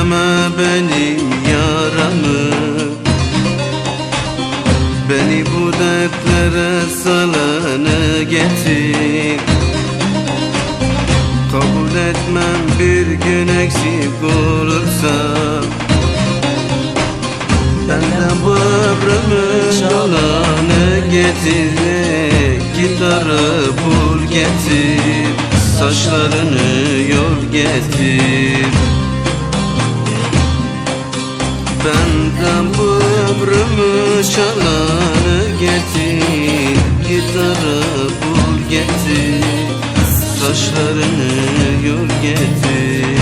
etme benim yaramı. Beni bu dertlere salanı getir. Kabul etmem bir gün eksik olursa. Benden bu ömrümün dolanı getir. Gitarı bul getir. Saçlarını yol getir Benden bu ömrümü çalanı getir Gitarı bul getir Saçlarını yol getir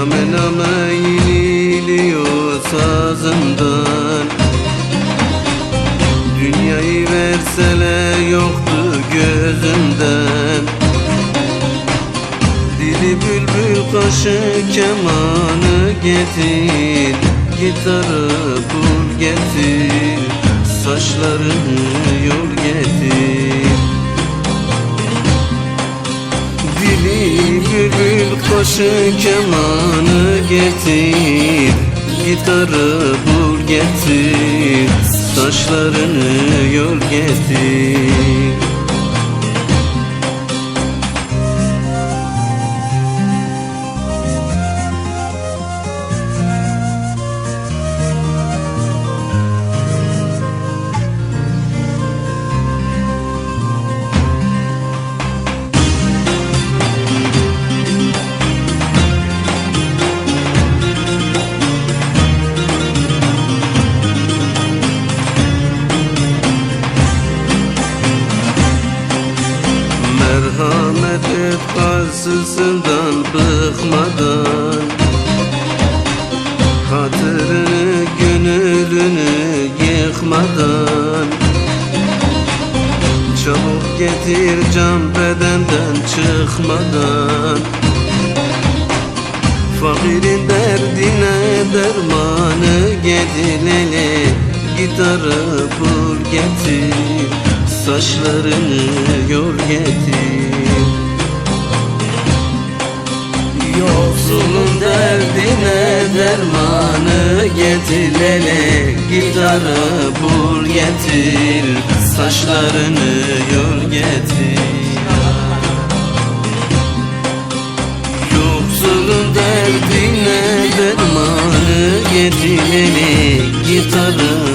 Name name iniliyor sazımdan Dünyayı verseler yoktu gözümden Dili bülbül kaşı kemanı getir Gitarı bul getir. Saçlarını yol kaşı kemanı getir Gitarı bul getir Saçlarını yol getir Merhamet et kalsızından bıkmadan. Hatırını gönlünü yıkmadan. Çabuk getir can bedenden çıkmadan. Fakirin derdine dermanı gedileli Gitarı bul getir Saçlarını yol getir. Yoksulun derdine dermanı getir. Hele Gitarı bul getir. Saçlarını yol getir. Yoksulun derdine dermanı getir. Hele Gitarı